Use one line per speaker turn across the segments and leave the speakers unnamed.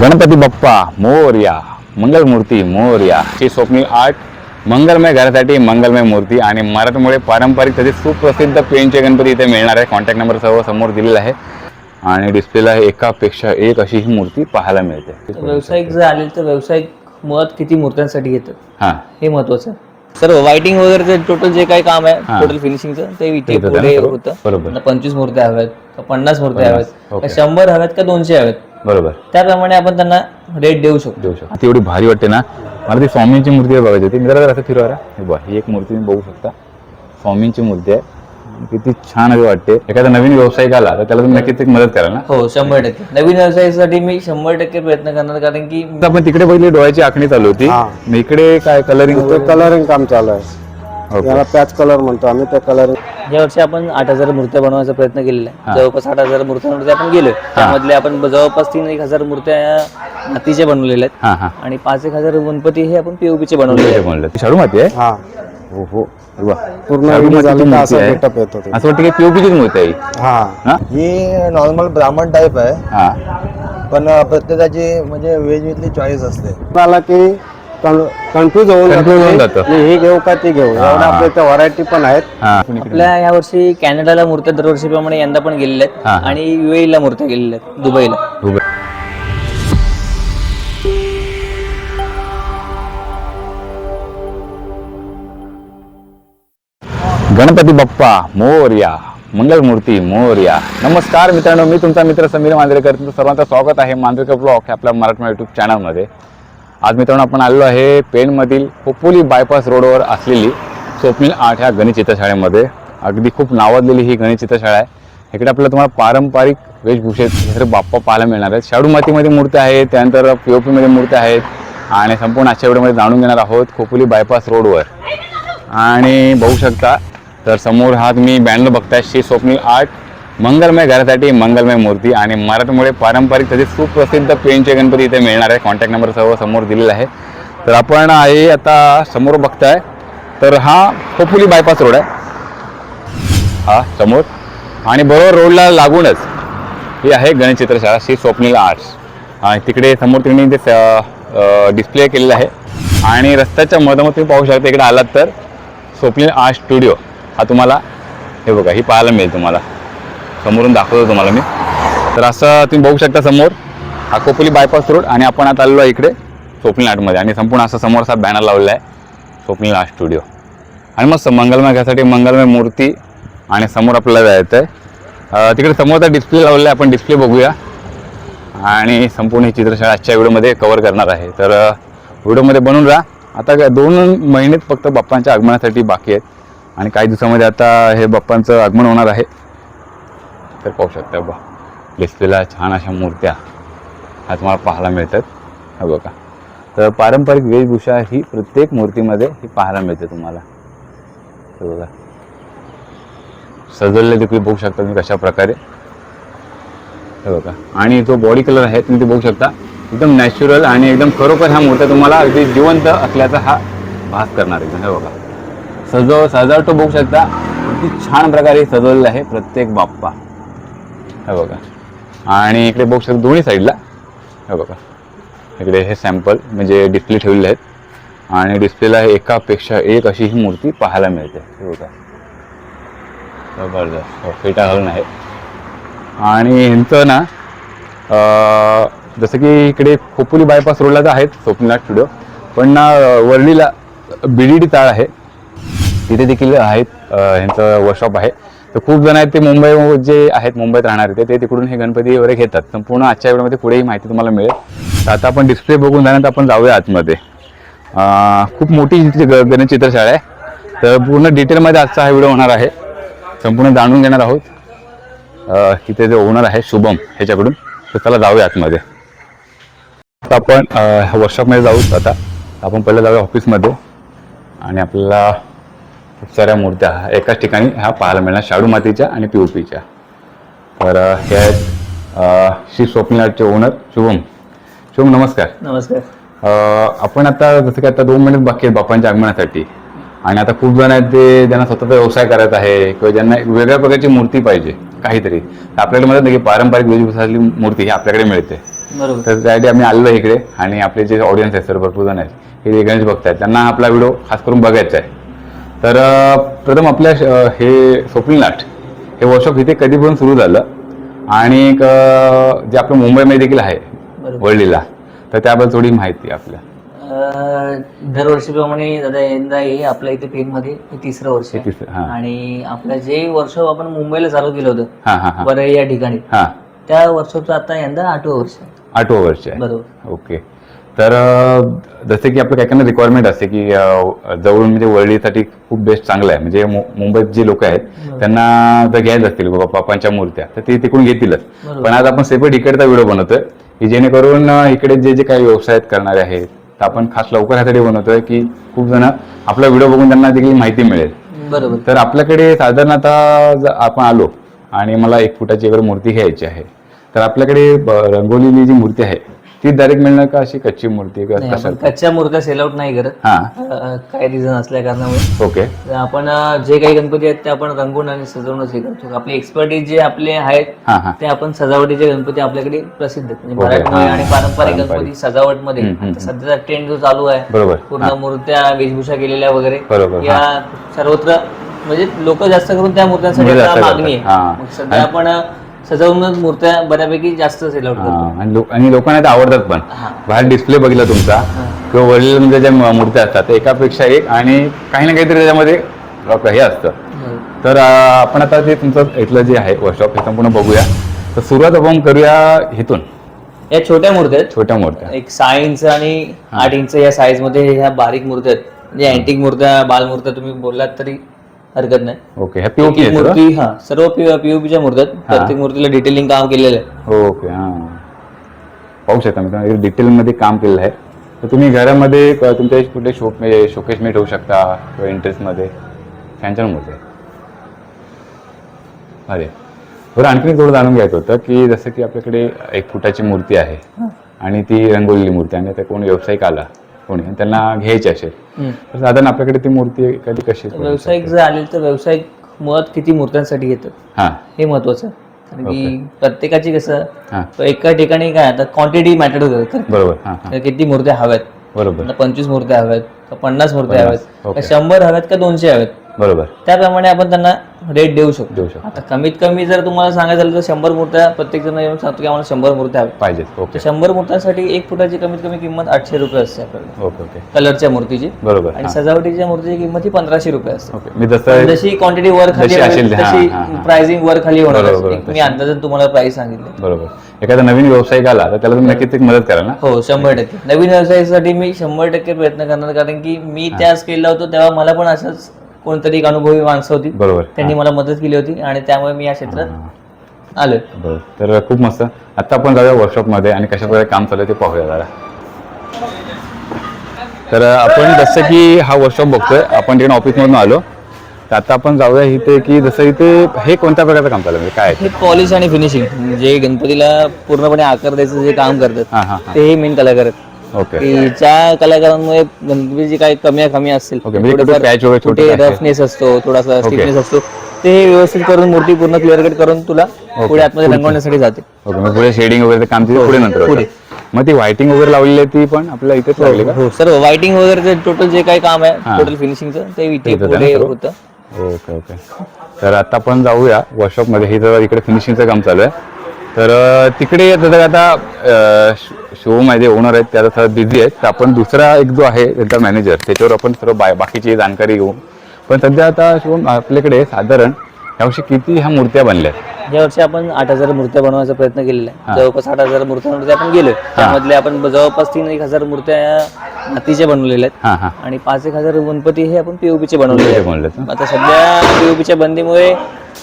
गणपती बाप्पा मोरया मंगलमूर्ती मोरया. श्री स्वप्नील आर्ट मंगलमय घरासाठी मंगलमय मूर्ती आणि मराठमोळे पारंपरिक तसे सुप्रसिद्ध पेनचे गणपती इथे मिळणार आहे. कॉन्टॅक्ट नंबर सर्व समोर दिलेला आहे. आणि डिस्प्लेला एकापेक्षा एक अशी ही मूर्ती पाहायला मिळते.
व्यावसायिक जर आले तर व्यावसायिक मुळात किती मूर्त्यांसाठी घेतात?
हां.
हे महत्वाचं सर्व वायटिंग वगैरे टोटल जे काही काम आहे
हा.
टोटल फिनिशिंगचं ते इथे पुढे होतं. पंचवीस मूर्त्या हव्यात पन्नास मूर्त्या हव्यात शंभर हव्यात का दोनशे हव्यात?
बरोबर.
त्याप्रमाणे आपण त्यांना रेट देऊ शकतो.
देऊ शकतो. ती एवढी भारी वाटते ना. मला ती स्वामींची मूर्ती बघायची. होती मी जरा असं फिरवा. हे बघा ही एक मूर्ती तुम्ही बघू शकता. स्वामींची मूर्ती आहे. किती छान अशी वाटते. एखादा नवीन व्यावसायिक आला तर त्याला तुम्ही नक्कीच एक मदत कराल ना?
हो शंभर टक्के. नवीन व्यवसायासाठी मी शंभर टक्के प्रयत्न करणार कारण की
आपण तिकडे बघितली डोळ्याची आखणी चालू होती. मग इकडे काय कलरिंग
कलरिंग काम चालू आहे. याला पॅच कलर म्हणतो आम्ही त्या कलरिंग
या वर्षी आपण आठ हजार मूर्त्या बनवायचा प्रयत्न केलेला. आहे. जवळपास आठ हजार मूर्त्यांमध्ये आपण गेलोय त्यामधले आपण जवळपास तीन एक हजार मूर्त्या या मातीच्या बनवलेल्या आहेत.
हा हा.
आणि पाच एक हजार गणपती हे आपण पीओपीचे बनवलेले आहेत.
म्हणलं शाडू माती आहे?
हा.
हो हो.
पूर्ण
शाडू मातीची मूर्ती
असं
आहे.
गेटअप येतो ते.
असं वाटतं की पीओपीचीच मूर्ती आहे. ही.
हा?
हा
ही नॉर्मल ब्राह्मण टाईप आहे.
हा.
पण प्रत्येकाची म्हणजे व्हेज विथली चॉईस असते.
आला की कन्फ्यूज होऊन
Confuse होऊन
जातो. हे घेऊ का ते घेऊ. एवढ्या आपल्या त्या व्हरायटी पण आहेत.
हा.
आपल्या या वर्षी कॅनडाला मूर्त्या दरवर्षीप्रमाणे यंदा पण गेलेल्या
हा,
आहेत.
हा.
आणि UAE ला मूर्त्या गेलेल्या आहेत दुबईला.
उभं. गणपती बाप्पा मोरया. मंगलमूर्ती मोरया. नमस्कार मित्रांनो मी तुमचा मित्र समीर मांजरेकर. तुमचं सर्वांचं स्वागत आहे मांजरेकर ब्लॉग हे आपल्या मराठी यूट्यूब चॅनलमध्ये. आज मित्रांनो आपण आलेलो आहे पेणमधील खोपोली बायपास रोडवर असलेली स्वप्नील आठ ह्या गणित चित्रशाळेमध्ये. अगदी खूप नावाजलेली ही गणित चित्रशाळा आहे. इकडे आपल्याला तुम्हाला पारंपरिक वेशभूषेत बाप्पा पाहायला मिळणार आहेत. शाडू मातीमध्ये मूर्त्या आहेत त्यानंतर पी ओ पीमध्ये मूर्त्या आहेत आणि संपूर्ण आजच्या व्हिडिओमध्ये जाणून घेणार आहोत खोपोली बायपास रोडवर. आणि बघू शकता तर समोर हा तुम्ही बॅनर बघताय श्री स्वप्नील आर्ट मंगलमय घरासाठी मंगलमय मूर्ती आणि मराठमोळे पारंपरिक तसेच सुप्रसिद्ध पेनचे गणपती इथे मिळणार आहे. कॉन्टॅक्ट नंबर सर्व समोर दिलेला आहे. तर आपण आहे आता समोर बघताय. तर हा खोपुली बायपास रोड आहे. हा समोर. आणि बरोबर रोडला लागूनच ही आहे गणेश चित्रशाळा श्री स्वप्नील आर्ट्स आणि तिकडे समोर तिकडे ते डिस्प्ले केलेलं आहे. आणि रस्त्याच्या मधोमध तुम्ही पाहू शकता इकडे आलात तर स्वप्नील आर्ट स्टुडिओ हा तुम्हाला हे बघा ही पाहायला मिळेल तुम्हाला. समोरून दाखवतो तुम्हाला मी. तर असं तुम्ही बघू शकता समोर हा कोपली बायपास रोड आणि आपण आता आलेलो आहे इकडे स्वप्नील आर्टमध्ये आणि संपूर्ण असा समोर असा बॅनर लावलेला आहे स्वप्नील आर्ट स्टुडिओ आणि मस्त मंगलमय घ्यासाठी मंगलमय मूर्ती आणि समोर आपल्याला जायचं आहे तिकडे तिकडे समोरचा डिस्प्ले लावलेला आहे आपण डिस्प्ले बघूया. आणि संपूर्ण ही चित्रशाळा आजच्या व्हिडिओमध्ये कवर करणार आहे. तर व्हिडिओमध्ये बनून राहा. आता काय दोन महिनेच फक्त बाप्पांच्या आगमनासाठी बाकी आहेत. आणि काही दिवसामध्ये आता हे बाप्पांचं आगमन होणार आहे. तर पाहू शकता बा. डिस्प्लेला छान अशा मूर्त्या ह्या तुम्हाला पाहायला मिळतात. हा बघा. तर पारंपरिक वेशभूषा ही प्रत्येक मूर्तीमध्ये ही पाहायला मिळते तुम्हाला. हे बघा. सजवलेले देखील बघू शकता तुम्ही कशा प्रकारे. हे बघा. आणि जो बॉडी कलर आहे तुम्ही ते बघू शकता. एकदम नॅचरल आणि एकदम खरोखर ह्या मूर्त्या तुम्हाला अगदी जिवंत असल्याचा हा भास करणार एकदम. हे बघा. सजव सजावट बघू शकता. किती छान प्रकारे सजवलेलं आहे प्रत्येक बाप्पा. हे बघा. आणि इकडे बघू शकता दोन्ही साईडला हे बघा. इकडे हे सॅम्पल म्हणजे डिस्प्ले ठेवलेले आहेत. आणि डिस्प्लेला एकापेक्षा एक अशी ही मूर्ती पाहायला मिळते. हे बघा. जबरदस्त. हो, फेटा घालून आहे. आणि ह्यांचं ना जसं की इकडे खोपोली बायपास रोडला तर आहेत स्वप्ननाथ स्टुडिओ पण ना वर्लीला बी डी डी ताळ आहे. तिथे देखील आहेत ह्यांचं वर्कशॉप आहे. तर खूप जण आहेत ते मुंबई जे आहेत मुंबईत राहणारे ते ते तिकडून हे गणपती वगैरे घेतात. संपूर्ण आजच्या वेळेमध्ये पुढेही माहिती तुम्हाला मिळेल. तर आता आपण डिस्प्ले बघून झाल्यानंतर आपण जाऊया आतमध्ये. खूप मोठी इथली ग- गणेश चित्रशाळा आहे. तर पूर्ण डिटेलमध्ये आजचा हा व्हिडिओ होणार आहे. संपूर्ण जाणून घेणार आहोत. तिथे जे ओनर आहे शुभम ह्याच्याकडून. तर त्याला जाऊया आतमध्ये. आता आपण वर्कशॉपमध्ये जाऊ. आता आपण पहिलं जाऊया ऑफिसमध्ये आणि आपल्याला खूप साऱ्या मूर्त्या एकाच ठिकाणी ह्या पाहायला मिळणार शाडू मातीच्या आणि पी ओ पीच्या. तर हे आहेत श्री स्वप्नाचे ओनर शुभम. शुभम नमस्कार.
नमस्कार.
आपण आता जसं की आता दोन महिने बाकी आहेत बापांच्या आगमनासाठी. आणि आता खूप जण आहेत ते ज्यांना स्वतःचा व्यवसाय करायचा आहे किंवा ज्यांना एक वेगळ्या प्रकारची मूर्ती पाहिजे काहीतरी. तर आपल्याकडे म्हणत नाही की पारंपरिक वेशभूषातली मूर्ती ही आपल्याकडे मिळते.
बरोबर.
तर त्यासाठी आम्ही आलेलो इकडे आणि आपले जे ऑडियन्स आहेत सर भरपूर जण आहेत हे गणेश भक्त आहेत त्यांना आपला व्हिडिओ खास करून बघायचा आहे. तर प्रथम आपल्या हे स्वप्नील हे वर्कशॉप इथे कधीपासून सुरू झालं? आणि एक, जे आपलं मुंबईमध्ये देखील आहे वळलीला तर त्याबद्दल थोडी माहिती आपल्या.
दरवर्षीप्रमाणे दादा यंदा हे आपल्या इथे पेन मध्ये हे तिसरं वर्ष आहे.
तिसरं.
आणि आपलं जे वर्कशॉप आपण मुंबईला चालू केलं होतं
हां हां हां.
बरं या ठिकाणी
हां.
त्या वर्कशॉपचं आता यंदा आठवं वर्ष आहे.
आठवं वर्ष आहे.
बरोबर.
ओके. तर जसे की आपल्या काही काही रिक्वायरमेंट असते की जवळून म्हणजे वरळीसाठी खूप बेस्ट चांगलं आहे. म्हणजे मु- मुंबईत जे लोक आहेत त्यांना जर घ्यायचं असतील बाबा बाप्पांच्या मूर्त्या तर ते तिकडून घेतीलच. पण आज आपण सेपरेट इकडचा व्हिडिओ बनवतोय की जेणेकरून इकडे जे जे काही व्यवसाय करणारे आहेत तर आपण खास लवकर ह्यासाठी बनवतोय की खूप जण आपला व्हिडिओ बघून त्यांना देखील माहिती मिळेल.
बरोबर.
तर आपल्याकडे साधारणतः जर आपण आलो आणि मला एक फुटाची वगैरे मूर्ती घ्यायची आहे. तर आपल्याकडे रंगवलेली जी मूर्ती आहे ती डायरेक्ट मिळणार का अशी कच्ची मूर्ती
नाही, कच्च्या मूर्त्या सेल आउट नाही करत.
हा.
अं, काही रिझन असल्या कारणामुळे.
ओके.
तर आपण अं, जे काही गणपती आहेत ते आपण रंगवून आणि सजवूनच हे करतो. आपले एक्सपर्टीज जे आपले आहेत
हा हा.
ते आपण सजावटीचे गणपती आपल्याकडे प्रसिद्ध आहेत. म्हणजे
ओके,
मराठमोळे
हा.
आणि पारंपरिक. गणपती सजावटमध्ये.
हम्म, हम्म,
आता सध्याचा ट्रेंड जो चालू आहे
बरोबर.
पूर्ण मूर्त्या वेशभूषा केलेल्या वगैरे
बरोबर,
या सर्वत्र म्हणजे लोक जास्त करून त्या मूर्त्यांसाठी
मूर्त्या
आता
जास्त
मागणी
करतात. हा.
आहे मग सध्या आपण सजवूनच मूर्त्या बऱ्यापैकी जास्त सेल आउट करतो.
हा, आणि लोक आणि लोकांना ते आवडतात पण.
हा.
बाहेर डिस्प्ले बघितला तुमचा. किंवा वडील म्हणजे ज्या म- मूर्त्या असतात त्या एकापेक्षा एक आणि काही ना काहीतरी त्याच्यामध्ये अ, हे असतं. तर अ, आपण आता ते तुमचं इथलं जे आहे वर्कशॉप हे संपूर्ण बघूया. तर सुरुवात आपण करूया इथून.
या छोट्या मूर्त्या आहेत.
छोट्या मूर्त्या.
एक सहा इंच आणि आठ इंच या साईजमध्ये ह्या बारीक मूर्त्या आहेत. म्हणजे अँटिक मूर्त्या बालमूर्त्या तुम्ही बोललात तरी हरकत नाही.
ओके ह्या पीओपी
एक मूर्ती हा? सर्व पीओपीच्या मूर्त्या आहेत प्रत्येक मूर्तीला डिटेलिंग काम केलेलं आहे.
ओके हां. पाहू शकता मित्रांनो डिटेलमध्ये काम केलेलं आहे. तर तुम्ही घरामध्ये क- तुमच्या कुठे शो शोकेश मी ठेवू शकता किंवा इंटरेस्टमध्ये छान छान मूर्ती आहे अरे बरं आणखी थोडं जाणून घ्यायचं होतं की जसं की आपल्याकडे एक फुटाची मूर्ती आहे आणि ती रंगवलेली मूर्ती आणि आता कोण व्यावसायिक आला. कोणी त्यांना घ्यायची असेल. तर साधारण आपल्याकडे ती मूर्ती कधी कशी
व्यावसायिक जर आले तर व्यावसायिक मुळात किती मूर्त्यांसाठी घेतात
हां.
हे महत्वाचं कारण की प्रत्येकाची कसं एका ठिकाणी काय आता क्वांटिटी मॅटर करते
बरोबर.
किती मूर्त्या हव्यात?
बरोबर.
पंचवीस मूर्त्या हव्यात का पन्नास मूर्त्या हव्यात. शंभर हव्यात का दोनशे हव्यात?
बरोबर.
त्याप्रमाणे आपण त्यांना रेट देऊ शकतो.
देऊ शकतो.
आता कमीत कमी जर तुम्हाला सांगायचं झालं तर शंभर मूर्त्या प्रत्येक जण येऊन सांगतो की आम्हाला शंभर मूर्त्या हव्या.
पाहिजेत. ओके.
शंभर मूर्त्यांसाठी एक फुटाची कमीत कमी किंमत आठशे रुपये असते आपल्याला
ओके ओके.
कलरच्या मूर्तीची.
बरोबर
आणि
हां.
सजावटीच्या मूर्तीची किंमत ही पंधराशे रुपये असते.
ओके. मी जसं
जशी क्वांटिटी वर खाली
जशी असेल, हां,
तशी
हां, हां.
प्राइसिंग वर खाली होणार
बरोबर,
असते.
बरोबर,
मी अंदाजन तुम्हाला प्राइस सांगितले.
बरोबर. एखादा नवीन व्यावसायिक आला तर त्याला तुम्ही नक्कीच एक मदत करा ना?
हो शंभर टक्के. नवीन व्यवसायासाठी मी शंभर टक्के प्रयत्न करणार कारण की मी त्या स्केलला होतो तेव्हा मला पण असंच कोणतरी एक अनुभवी माणसं होती.
बरोबर.
त्यांनी मला मदत केली होती आणि त्यामुळे मी या क्षेत्रात आलोय.
बरोबर. तर खूप मस्त. आता आपण जाऊया वर्कशॉपमध्ये आणि कशा प्रकारे काम चालू आहे ते पाहूया जरा. तर आपण जसं की हा वर्कशॉप बघतोय आपण तिकडे ऑफिसमधून आलो. तर आता आपण जाऊया इथे की जसं इथे हे कोणत्या प्रकारचं काम चालू आहे म्हणजे काय आहे
हे पॉलिश आणि फिनिशिंग जे गणपतीला पूर्णपणे आकार द्यायचं जे काम करतात ते हे मेन कलाकार आहेत. ज्या कलाकारांमुळे गणपतीची काही कमी कमी असतील.
म्हणजे कुठे
रफनेस असतो थोडासा स्टिफनेस असतो ते व्यवस्थित करून मूर्ती पूर्ण क्लिअर कट करून तुला पुढे आतमध्ये रंगवण्यासाठी जाते.
पुढे शेडिंग वगैरे काम पुढे नंतर होतं.
पुढे.
मग ती व्हायटिंग वगैरे लावलेली आहे ती पण आपल्याला इथेच लागली का?
हो सर्व वायटिंग वगैरे टोटल जे काही काम
हा.
आहे टोटल फिनिशिंगचं ते इथे पुढे? होतं.
ओके ओके तर आता आपण जाऊया वर्कशॉपमध्ये हे जरा इकडे फिनिशिंगचं काम चालू आहे. तर तिकडे जसं आता शोरूम आहे जे ओनर आहेत त्याचा सगळं बिझी आहेत. तर आपण दुसरा एक जो आहे त्यांचा मॅनेजर त्याच्यावर आपण सर्व बा बाकीची जाणकारी घेऊ पण सध्या आता शो आपल्याकडे साधारण यावर्षी किती ह्या मूर्त्या बनल्या आहेत?
या वर्षी आपण आठ हजार मूर्त्या बनवायचा प्रयत्न केलेला आहे जवळपास आठ हजार मूर्त्यांमध्ये आपण गेलोय त्यामधले आपण जवळपास तीन एक हजार मूर्त्या मातीच्या बनवलेल्या आहेत. आणि पाच एक हजार गणपती हे आपण पीओपीचे बनवलेले आहेत. आता सध्या पीओपीच्या बंदीमुळे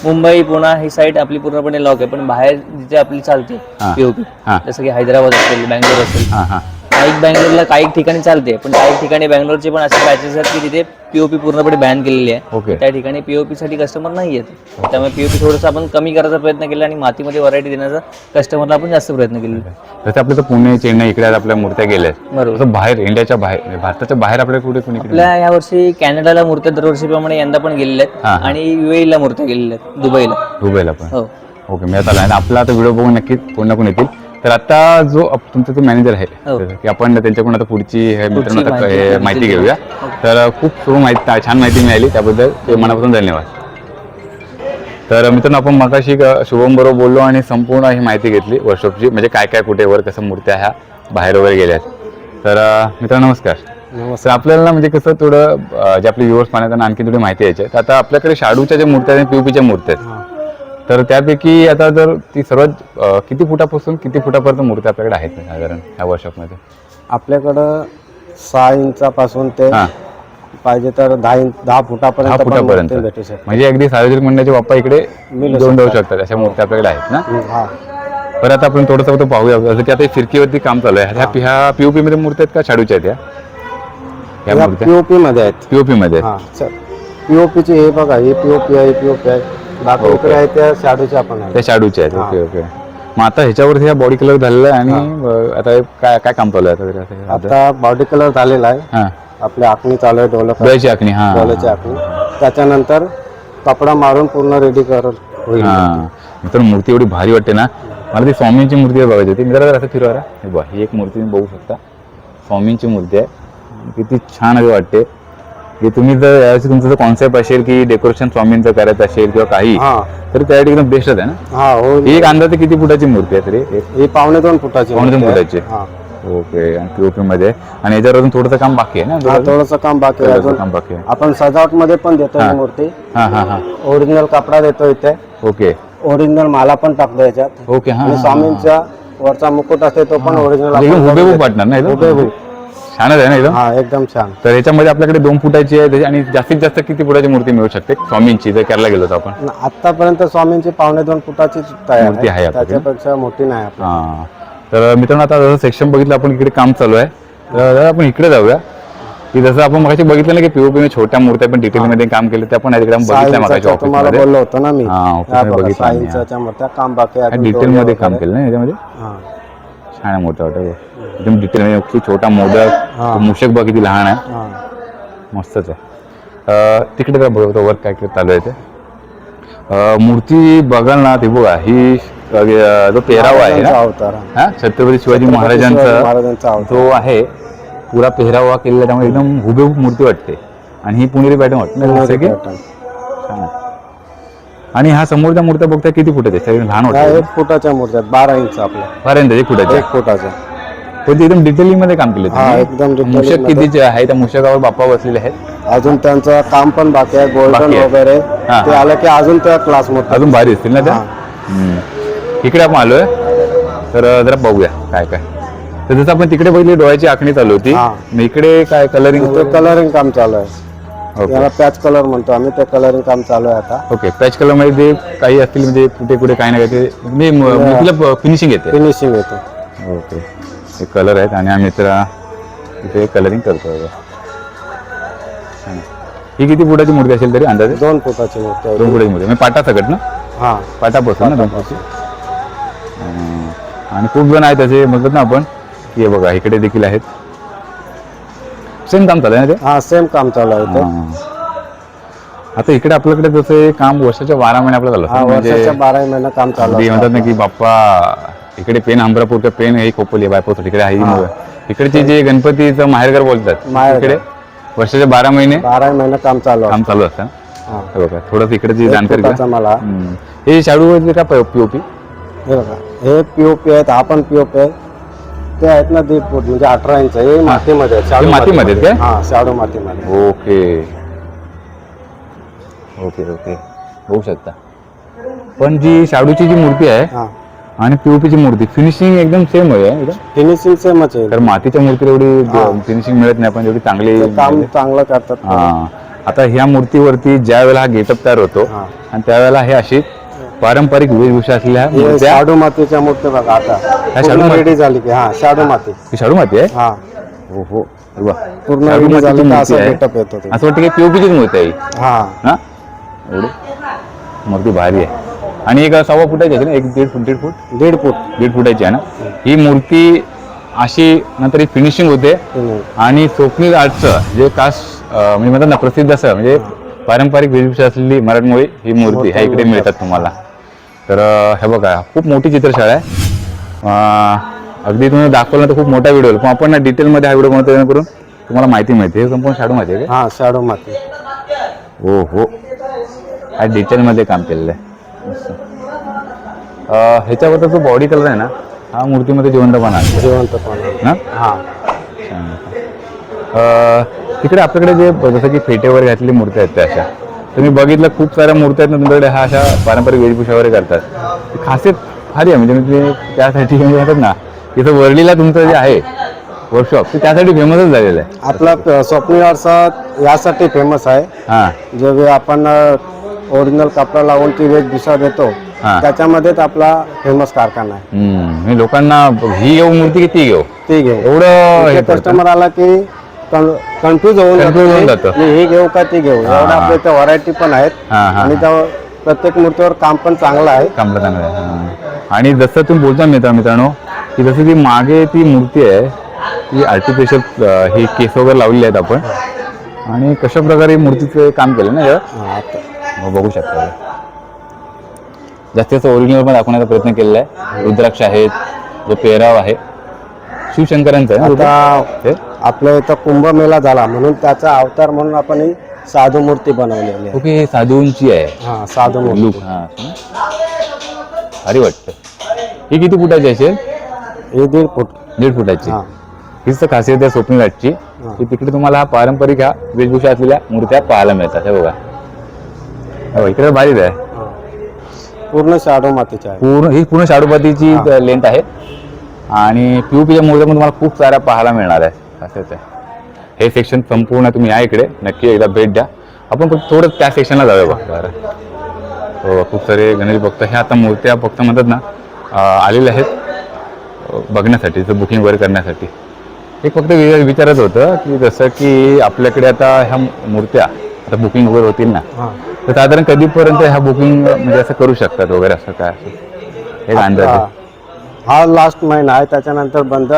मुंबई पुणा ही साईड आपली पूर्णपणे लॉक आहे. पण बाहेर जिथे आपली चालते. पीओपी. जसं की हैदराबाद असेल बँगलोर असेल काही बँगलोरला काही ठिकाणी चालते पण काही ठिकाणी बँगलोरचे पण असे बॅचेस आहेत की तिथे पीओपी पूर्णपणे बॅन केलेली आहे.
ओके
त्या ठिकाणी पीओपी साठी कस्टमर नाही येत त्यामुळे पीओपी थोडंसं आपण कमी करायचा प्रयत्न केला आणि मातीमध्ये व्हरायटी देण्याचा कस्टमरला आपण जास्त प्रयत्न केलेला
जसं आपल्या तर पुणे चेन्नई इकडे आज आपल्या मूर्त्या गेल्या आहेत
बरोबर.
तसं बाहेर इंडियाच्या बाहेर भारताच्या बाहेर आपल्याला कुठे कुणी
आपल्या या वर्षी कॅनडाला मूर्त्या दरवर्षीप्रमाणे यंदा पण गेलेल्या
हा,
आहेत
हा.
आणि ला मूर्त्या गेलेल्या आहेत दुबईला.
दुबईला पण.
हो.
ओके मी आता आणि आपला आता व्हिडिओ बघून नक्कीच कोण ना कोण येतील. तर आता जो अप- तुमचा जो मॅनेजर आहे
हो.
की आपण त्यांच्याकडून आता पुढची हे मित्रांनो आता
माहिती
हे
घेऊ.
माहिती घेऊया. तर खूप माहिती छान माहिती मिळाली. त्याबद्दल ते मनापासून धन्यवाद. तर मित्रांनो आपण मगाशी शुभम बरोबर बोललो आणि संपूर्ण ही माहिती घेतली. वर्कशॉपची म्हणजे काय काय कुठे वर कसं मूर्त्या ह्या बाहेर वगैरे गेल्या आहेत. तर अं, मित्रांनो नमस्कार. तर आपल्याला म्हणजे कसं थोडं अं, जे आपले व्ह्युअर्स पाहण्यात आणखी थोडी माहिती यायची आहे. तर आता आपल्याकडे शाडूच्या ज्या मूर्त्या आहेत पीओपीच्या मूर्त्या आहेत तर त्यापैकी आता जर ती सर्वात अं, किती फुटापासून किती फुटापर्यंत मूर्त्या आपल्याकडे आहेत साधारण ह्या वर्कशॉपमध्ये
आपल्याकडं सहा इंचापासून ते
हां.
पाहिजे तर दहा इंच दहा
दहा
फुटापर्यंत पण
फुटापर्यंत.
मूर्ती भेटू शकते
म्हणजे अगदी सार्वजनिक मंडळाचे बाप्पा इकडे
मिळू
घेऊन जाऊ
शकतात.
अशा मूर्त्या आपल्याकडे आहेत ना?
हा.
परत आता आपण थोडंसं फक्त पाहूया. जसं की आता हे फिरकीवरती काम चालू आहे. ह्या ह्या पीओपी मध्ये मूर्त्या आहेत का? शाडूच्या आहेत या? ह्या
या
मूर्त्या?
पीओपी मध्ये आहेत.
पीओपी मध्ये. आहेत.
हा पीओपीची हे बघा ही पीओपी आहे पीओपी आहे.
ओके.
इकडे आहे त्या शाडूच्या पण आहे
त्या शाडूच्या आहेत.
हा.
Okay okay. मग आता ह्याच्यावरती ह्या बॉडी कलर झालेला आहे आणि अं, आता हे काय काय काम चालू आहे आता तरी? आता हे?
आता? बॉडी कलर झालेला आहे.
हा.
आपल्या आखणी चालू आहे डोलक
डोळ्याची आखणी हा.
डोल्याची आखणी. त्याच्यानंतर कपडा मारून पूर्ण रेडी कर होईल.
हा. मित्रांनो मूर्ती एवढी भारी वाटते ना. मला ती स्वामींची मूर्ती बघायची होती. मी जरा असं फिरवा हे बघा ही एक मूर्ती तुम्ही बघू शकता. स्वामींची मूर्ती आहे. किती छान अशी वाटते. की तुम्ही जर यावर्षी तुमचं जर कॉन्सेप्ट असेल की डेकोरेशन स्वामींचं करायचं असेल किंवा काही
हा.
तर त्यासाठी एकदम बेस्टच आहे ना?
हा हो.
ही एक अंदाजे किती फुटाची मूर्ती आहे तरी? एक
ही पावणे दोन फुटाची
पावणे दोन
आहे.
फुटाची.
हा.
ओके आणि पीओपी मध्ये. आणि याच्यावर अजून थोडंसं काम बाकी आहे
हा
ना
थोडंसं काम बाकी आहे
थोडंसं
अजून.
काम बाकी आहे.
आपण सजावटमध्ये पण देतो
हा.
मूर्ती.
हा हा हा.
ओरिजिनल कपडा देतो इथे.
ओके.
ओरिजिनल माला पण टाकतो याच्यात.
ओके हा
आणि स्वामींचा वरचा मुकुट असते तो पण ओरिजिनल
एकदम हुबेहूब वाटणार ना? एकदम. छानच आहे ना एकदम?
हा एकदम छान.
तर याच्यामध्ये आपल्याकडे दोन फुटाची आहे त्याची- आणि जास्तीत जास्त किती फुटाची मूर्ती मिळू शकते? स्वामींची जर करायला गेलो तर आपण.
आतापर्यंत स्वामींची पावणे दोन फुटाची तयार
मूर्ती आहे. आपल्याकडे.
त्याच्यापेक्षा मोठी नाही आपली.
हा. तर मित्रांनो आता जसं सेक्शन बघितलं आपण इकडे काम चालू आहे. तर जरा आपण इकडे जाऊया. की जसं आपण मगाशी बघितलं ना की पीओपी छोट्या मूर्त्या पण डिटेल मध्ये काम केलं त्या पण
सहा
बघितल्या मगाशी
तुम्हाला बोललो होतो ना मी.
हा, office मध्ये
बघा,
बघितलं मी, हा.
काम बाकी आहे, अजून
डिटेल मध्ये काम
वगैरे.
केलं ना याच्यामध्ये?
हा.
छान आहे मोठं वाटतं. एकदम डिटेल म्हणजे अगदी छोटा मोदक. तो मूषक बघ किती लहान आहे. मस्तच आहे. तिकडे जरा बघतो वर काय काय चालू आहे ते. मूर्ती बघाल ना ते बघा ही जो पेहरावा आहे ना. छत्रपती शिवाजी महाराजांचा जो आहे पुरा पेहरावा केलेला त्यामुळे एकदम हुबेहूब मूर्ती वाटते. आणि ही पुणेरी पॅटर्न वाटते. आणि हा समोरच्या मूर्त्या बघता किती फुटाचे आहेत? सगळे लहान
एक फुटाच्या मूर्त्या बारा इंच आपल्या
पर्यंत एक फुटाचे
एक फुटाच्या
ते एकदम डिटेलिंगमध्ये काम केले
हा, एकदम detailing मूषकमध्ये.
कितीचे आहे त्या मूषकावर बाप्पा बसलेले आहेत.
अजून त्यांचं काम पण बाकी आहे गोल्डन
बाकी आहे.
वगैरे.
हा,
ते
हा.
आलं की अजून त्या क्लासमध्ये
अजून भारी असतील ना त्या. हम्म. इकडे आपण आलोय. तर अं, जरा बघूया काय काय. तर जसं आपण तिकडे बघितली डोळ्याची आखणी चालू होती.
हा.
मग इकडे काय कलरिंग
कलरिंग काम चालू आहे. याला पॅच कलर म्हणतो आम्ही ते कलरिंग काम चालू आहे आता.
ओके पॅच कलरमध्ये काही असतील म्हणजे कुठे कुठे काही नाही काही ते म्हणजे म- फिनिशिंग येते.
फिनिशिंग येते.
ओके हे कलर आहेत आणि आम्ही तर इथे कलरिंग करतो. ही किती फुटाची मूर्ती असेल तरी अंदाजे
दोन फुटाची मूर्ती
दोन फुटाची मूर्ती म्हणजे पाटा सकट ना
हा
पाटापासून ना दोन. आणि खूप जण आहेत असे म्हणतात ना आपण की हे बघा इकडे देखील आहेत सेम काम चालू आहे ना ते
हा सेम काम चालू आहे
हा. आता इकडे आपल्याकडे जसं काम वर्षाच्या बारा महिने आपलं चालू. म्हणजे
वर्षाच्या बारा महिना काम चालू.
म्हणतात ना की बाप्पा इकडे पेन आंबरापूरच्या पेन हे खोपोली बायपो इकडे आहे. इकडचे जे गणपतीचं माहेरघर बोलतात. इकडे वर्षाच्या बारा महिने
बारा महिना काम चालू
काम चालू असतं. बघा थोडंसं इकडे घ्या
फुटाचा मला.
हम्म. हे शाडू का पीओपी
हे बघा हे पीओपी आहेत हा पण पीओपी आहे ते आहेत ना दीड फूट म्हणजे अठरा इंच हे मातीमध्ये आहेत, शाडू
हे मातीमध्ये आहेत काय?
हा शाडू मातीमध्ये.
ओके. Okay okay. होऊ शकता. पण जी शाडूची जी मूर्ती आहे
हा.
आणि पीओपीची मूर्ती. फिनिशिंग एकदम सेम आहे
फिनिशिंग सेमच आहे.
तर मातीच्या मूर्तीला
हा.
एवढी फिनिशिंग मिळत नाही पण एवढी चांगली
ते काम चांगलं करतात.
हा. आता ह्या मूर्तीवरती ज्या वेळेला हा गेटअप तयार होतो
हा.
आणि त्यावेळेला हे अशी पारंपरिक वेशभूषा असलेल्या
हे
मूर्त्या
शाडू मातीच्या मूर्ती बघा आता.
शाडू माती?
रेडी झाली की हा शाडू माती.
ही शाडू माती आहे?
हा.
हो हो बघ.
पूर्ण
शाडू
रेडी
मातीची
झाली
मूर्ती
असं
आहे.
गेटअप येतो ते.
असं वाटतं की पीओपीचीच मूर्ती आहे ही.
हा?
एवढी? मूर्ती भारी आहे. आणि एक सव्वा फुटाची आहे ना एक दीड फूट दीड फूट?
दीड फूट.
दीड फुटाची आहे ना? ही मूर्ती अशी नंतर ही फिनिशिंग होते. आणि स्वप्नील आर्टचं जे कास म्हणजे म्हणतात ना प्रसिद्ध असं म्हणजे पारंपरिक वेशभूषा असलेली मराठमोळी ही मूर्ती ह्या इकडे मिळतात तुम्हाला. तर हे बघा खूप मोठी चित्रशाळा आहे. अगदी तुम्ही दाखवलं तर खूप मोठा व्हिडिओ पण आपण ना डिटेलमध्ये हा व्हिडिओ बनवतो जेणेकरून तुम्हाला माहिती मिळते. हे संपूर्ण शाडू माहिती आहे
हा शाडो माती
का हो हो हा डिटेलमध्ये काम केलेलं आहे. ह्याच्याबद्दल जो बॉडी कलर आहे ना हा मूर्तीमध्ये जिवंतपणा ना?
हा.
तिकडे आपल्याकडे जे जसं की फेटेवर घातलेली मूर्ती आहेत त्या अशा. तुम्ही बघितलं खूप साऱ्या मूर्त्या आहेत ना तुमच्याकडे हा अशा पारंपरिक वेशभूषा वगैरे करतात. खासियत भारी आहे म्हणजे तुम्ही त्यासाठी म्हणजे म्हणतात ना तिथं वरलीला तुमचं जे आहे वर्कशॉप ते त्यासाठी फेमसच झालेलं आहे.
आपला स्वप्नील आरसा यासाठी फेमस आहे.
हां.
जे आपण ओरिजिनल कपडा लावून ती वेशभूषा देतो.
हा.
त्याच्यामध्येच आपला फेमस कारखाना आहे.
हम्म, म्हणजे लोकांना ही घेऊ मूर्ती की ती घेऊ
ती घेऊ.
एवढं हे पडतं.
कस्टमर आला की कन्फ्यूज होऊन
Confuse होऊन
जातो. हे घेऊ का ती घेऊ. एवढं आपल्या इथे व्हरायटी पण आहेत.
हां हां
आणि त्या प्रत्येक मूर्तीवर काम पण चांगलं आहे.
चांगलं चांगलं आहे हां. आणि जसं तुम्ही बोलता मित्र मित्रांनो की जसं की मागे ती मूर्ती आहे ती आर्टिफिशियल ही केस वगैरे लावलेली आहेत आपण. आणि कशा प्रकारे मूर्तीचं काम केलं ना
हा, आता-
मग बघू शकता. जास्तीत जास्त ओरिजिनल पण दाखवण्याचा प्रयत्न केलेला आहे. रुद्राक्ष आहेत जो पेहराव आहे. शिवशंकरांचा आहे हे?
आपल्या इथं कुंभमेळा झाला म्हणून त्याचा अवतार म्हणून आपण ही साधू मूर्ती बनवलेली आहे.
ओके हे साधूंची आहे.
हा साधू मूर्ती.
लूक हा भारी वाटतं. ही किती फुटाची असेल
हे दीड फूट.
दीड फुटाची.
हा.
हीच तर खासियत आहे स्वप्न घाटची
हा.
की तिकडे तुम्हाला हा पारंपरिक ह्या वेशभूषा असलेल्या मूर्त्या पाहायला मिळतात. हे बघा. हो, इकडे भारीच आहे.
पूर्ण शाडो मातीचे आहे.
पूर्ण ही पूर्ण शाडूपातीची लेंथ आहे. आणि मूर्त्या पण तुम्हाला खूप साऱ्या पाहायला मिळणार आहे. असंच आहे हे सेक्शन संपूर्ण तुम्ही या इकडे. नक्की एकदा भेट द्या. आपण फक्त थोडं त्या सेक्शनला जाऊया बघा. बरं. हो खूप सारे गणेश भक्त हे आता मूर्त्या फक्त म्हणतात ना आलेले आहेत. बघण्यासाठी तर बुकिंग वगैरे करण्यासाठी. एक फक्त विचारत होतं की जसं की आपल्याकडे आता ह्या मूर्त्या आता बुकिंग वगैरे होतील ना. तर साधारण कधीपर्यंत ह्या बुकिंग म्हणजे असं करू शकतात वगैरे असं काय असं? एक अंदाज.
हा. लास्ट महिना आहे त्याच्यानंतर बंद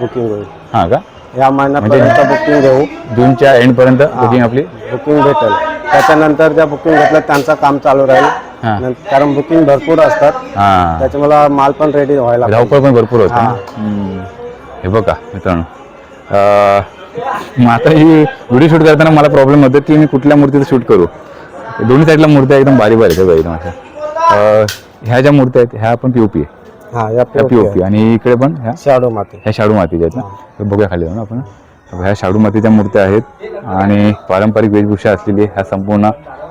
बुकिंग होईल.
हां का?
या महिन्यापर्यंत बुकिंग घेऊ.
जूनच्या एंडपर्यंत बुकिंग आपली?
बुकिंग भेटेल. त्याच्यानंतर ज्या बुकिंग घेतलं त्यांचं काम चालू राहील.
हां.
नंतर- कारण बुकिंग भरपूर असतात.
हां.
त्याच्यामुळे माल पण रेडी व्हायला.
धावपळ पण भरपूर होतं ना?
हां.
हम्म. हे बघा मित्रांनो. अं, मग आता ही व्हिडिओ शूट करताना मला प्रॉब्लेम होतो की मी कुठल्या मूर्तीचं शूट करू? दोन्ही साईडला मूर्त्या एकदम बारीक बारीक आहेत एकदम अशा ह्या ज्या मूर्त्या आहेत ह्या पण पीओपी आहे.
हा
ह्या पीओपी आणि इकडे पण ह्या
शाडो माती
ह्या शाडू मातीच्या आहेत ना हे. बघूया खाली जाऊन आपण. ह्या शाडू मातीच्या मूर्त्या आहेत आणि पारंपरिक वेशभूषा असलेली ह्या संपूर्ण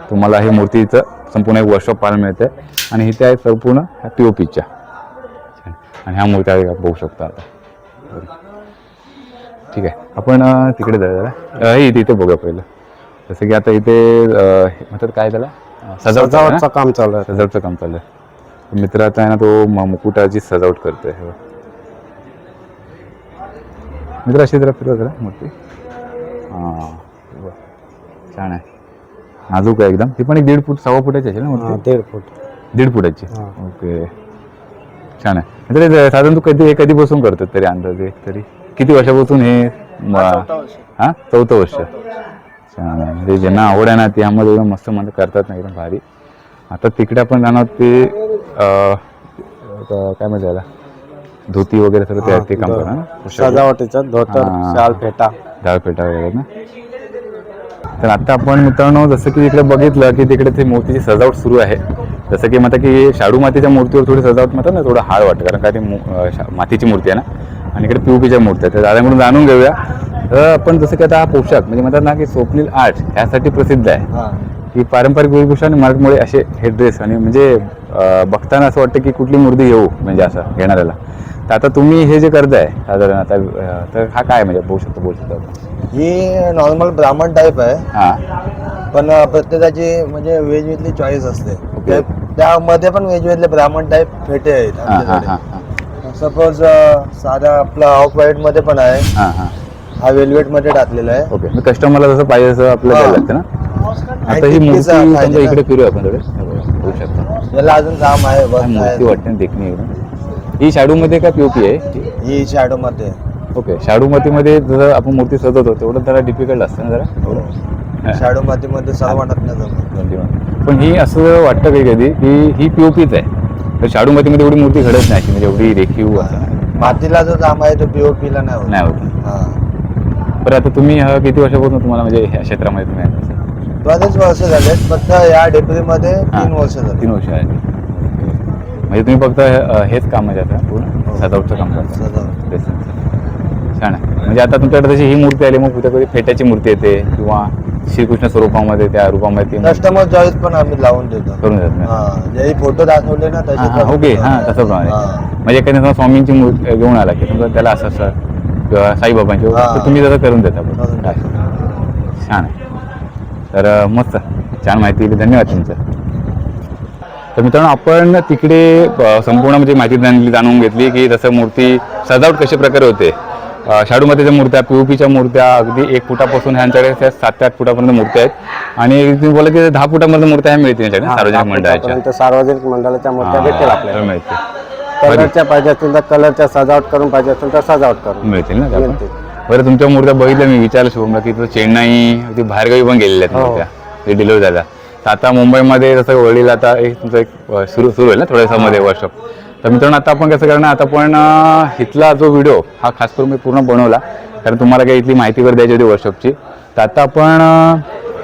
तुम्हाला हे मूर्तीचं संपूर्ण एक वर्कशॉप पाहायला मिळते. आणि इथे आहेत संपूर्ण ह्या पी ओ पीच्या आणि ह्या मूर्त्या बघू शकता आता. ठीक आहे. आपण तिकडे जाऊया जरा. हे इथे इथे बघूया पहिलं. जसं की आता इथे अं, हे म्हणतात काय त्याला? सजावट आहे ना?
सजावटचं काम चालू आहे.
सजावटचं काम चालू आहे. मित्र आता आहे ना तो म- मुकुटाची सजावट करतोय. हे बघ. मित्र अशी जरा फिरवा जरा मूर्ती हां हे बघ. छान आहे. नाजूक आहे एकदम. ती पण एक दीड फूट सव्वा फुटाची असेल ना
हा,
मूर्ती
दीड फूट.
दीड फुटाची.
हा.
ओके. छान आहे. मित्र हे साधारण तू कधी हे कधीपासून करतो तरी अंदाजे? तरी किती वर्षापासून हे हां चौथं वर्ष. छान आहे म्हणजे ज्यांना आवड आहे ना ते ह्यामध्ये एकदम मस्त मस्त करतात ना एकदम भारी. आता तिकडे आपण जाणार ते काय त्याला? धोती वगैरे सगळं ते- ते काम करणार ना.
सजावटीचं धोतर. शाल फेटा.
डाळपेटा वगैरे ना. तर आता आपण मित्रांनो जसं की तिकडे बघितलं की तिकडे ते मूर्तीची सजावट सुरू आहे. जसं की म्हणतात की शाडू मातीच्या मूर्तीवर थोडी सजावट म्हणतात ना थोडं हाड वाटतं. कारण का ती मातीची मूर्ती आहे ना. आणि इकडे पीओपीच्या मूर्ती आहे तर दादाकडून जाणून घेऊया. तर आपण जसं की आता हा पोशाख म्हणजे म्हणतात ना की स्वप्नील आर्ट ह्यासाठी प्रसिद्ध आहे.
हा.
की पारंपरिक वेशभूषा आणि मराठमोळे असे हे ड्रेस आणि म्हणजे बघताना असं वाटतं की कुठली मूर्ती घेऊ म्हणजे असं घेणाऱ्याला. तर आता तुम्ही हे जे करताय साधारण आता तर हा काय म्हणजे बोलू शकतो बोलू शकतो
ही नॉर्मल ब्राह्मण टाईप आहे.
हां.
पण प्रत्येकाची म्हणजे मधली चॉईस असते. त्यामध्ये पण मधले ब्राह्मण टाईप फेटे आहेत. सपोज साधा आपला ऑफ व्हाईटमध्ये पण आहे.
हां हां.
हा वेल्वेटमध्ये टाकलेला आहे.
ओके मग कस्टमरला जसं पाहिजे तसं आपल्याला
हा.
द्यायला लागतं ना? आता ही मूर्ती समजा. इकडे फिरूया आपण थोडे. हे बघा, बघू शकता.
याला अजून काम आहे
मूर्ती
आहे.
वाटते ना देखणी एकदम. ही शाडू मध्ये का पीओपी आहे?
ही शॅडो मध्ये
ओके शाडू मध्ये जसं आपण मूर्ती सजवतो तेवढं जरा डिफिकल्ट असतं ना जरा? थोडं
शॅडो मध्ये मध्ये सर्व वाटत नाही जमत.
पण ही असं वाटतं कधी कधी की ही पीओपीच आहे. तर शाडू मातीमध्ये एवढी मूर्ती घडत नाही अशी म्हणजे एवढी रेखीव असं.
मातीला जो काम आहे तो पीओपी ला नाही होत
नाही होत
हा
बरं आता तुम्ही अं, किती वर्षापासून तुम्हाला म्हणजे ह्या क्षेत्रामध्ये तुम्ही?
बरेच वर्ष झालेत फक्त या डेपरीमध्ये तीन
हां.
वर्ष झाली
तीन वर्ष आहे म्हणजे तुम्ही फक्त अं, हेच काम म्हणजे आता पूर्ण
हो.
सजावटचं काम करता
सजावट.
छान आहे म्हणजे आता तुमच्याकडे जशी ही मूर्ती आली मग उद्या कधी फेट्याची मूर्ती येते किंवा श्रीकृष्ण स्वरूपामध्ये त्या रूपामध्ये ती
कस्टमर चॉईस पण आम्ही लावून देतो.
करून देत नाही
हा जे फोटो दाखवले ना
हां, हां, ओके हां तसं प्रमाणे म्हणजे एखाद्या समजा स्वामींची मूर्ती घेऊन आला की समजा त्याला असं असं किंवा साईबाबांची
हां.
तर तुम्ही तसं करून देता. पण. छान आहे. तर अं, मस्त. छान माहिती दिली. धन्यवाद तुमचं. तर मित्रांनो आपण तिकडे अं, संपूर्ण म्हणजे माहिती जाणली जाणून घेतली की जसं मूर्ती सजावट कशा प्रकारे होते. अं, शाडूमातीच्या मूर्त्या पीओपीच्या मूर्त्या अगदी एक फुटापासून ह्यांच्याकडे सात ते आठ फुटापर्यंत मूर्त्या आहेत. आणि तुम्ही बोला की दहा फुटापर्यंत मूर्त्या ह्या मिळतील यांच्याकडे सार्वजनिक मंडळाच्या.
सार्वजनिक मंडळाच्या मूर्त्या भेटेल
हां,
आपल्याला.
मिळतील.
कलरच्या पाहिजे असतील तर कलरच्या सजावट करून पाहिजे असेल तर सजावट करून.
मिळतील ना?
मिळतील.
बरं तुमच्या मूर्त्या बघितल्या मी विचारलं शुभमला की तो चेन्नई ती बाहेरगावी पण गेलेल्या आहेत
हो.
मूर्त्या. ते डिलिव्हर झाल्या. तर आता मुंबईमध्ये जसं वडील आता एक तुमचं एक सुरू सुरू होईल ना थोड्या दिवसामध्ये वर्कशॉप तर मित्रांनो आता आपण कसं करणार? आता पण अं, इथला जो व्हिडिओ हा खास करून मी पूर्ण बनवला कारण तुम्हाला काही इथली माहिती वगैरे द्यायची होती वर्कशॉपची तर आता आपण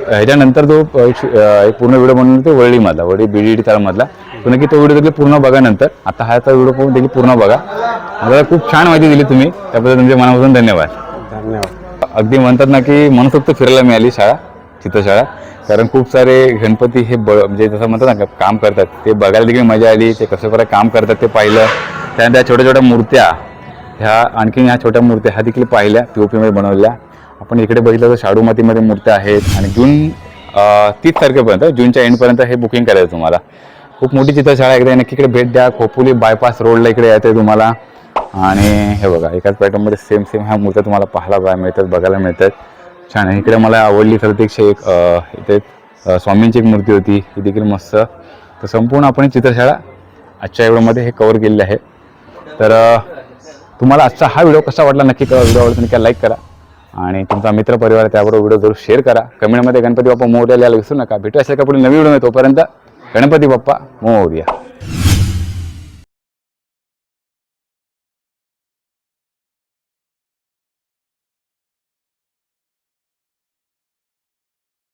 ह्याच्यानंतर जो एक पूर्ण व्हिडिओ बनवला तो वरळीमधला वरळी बी डी डी मधला तो नक्की तो व्हिडिओ देखील पूर्ण बघा नंतर. आता हा व्हिडिओ पण देखील पूर्ण बघा. मला खूप छान माहिती दिली तुम्ही. त्याबद्दल तुमचे मनापासून धन्यवाद.
धन्यवाद.
अगदी म्हणतात ना की मनसोक्त फिरायला मिळाली शाळा. चित्रशाळा. कारण खूप सारे गणपती हे ब म्हणजे जसं म्हणतात ना का काम करतात. ते बघायला देखील मजा आली ते कसं प्रकारे काम करतात ते पाहिलं. त्यानंतर त्या छोट्या छोट्या मूर्त्या ह्या आणखीन ह्या छोट्या मूर्त्या ह्या देखील पाहिल्या पी ओ पीमध्ये बनवल्या. आपण इकडे बघितलं तर शाडू मातीमध्ये मूर्त्या आहेत आणि जून तीस तारखेपर्यंत जूनच्या एंडपर्यंत हे बुकिंग करायचं तुम्हाला. खूप मोठी चित्रशाळा आहे. नक्की इकडे भेट द्या. खोपोली बायपास रोडला इकडे येते तुम्हाला. आणि हे बघा एकाच पॅटर्नमध्ये सेम सेम ह्या मूर्त्या तुम्हाला पाहायला मिळतात बघायला मिळतात. छान आहे. इकडे मला आवडली खरं तर एक इथे स्वामींची एक मूर्ती होती. ही देखील मस्त. तर संपूर्ण आपण चित्रशाळा आजच्या व्हिडिओमध्ये हे कवर केलेले आहे. तर तुम्हाला आजचा हा व्हिडिओ कसा वाटला नक्की करा व्हिडिओ आवडला नक्की लाईक करा. आणि तुमचा मित्र परिवार त्याबरोबर व्हिडिओ जरूर शेअर करा. कमेंटमध्ये गणपती बाप्पा मोर्या लिहायला विसरू नका. भेटू असेल का पुढे नवीन व्हिडिओ तोपर्यंत गणपती बाप्पा मोर्या.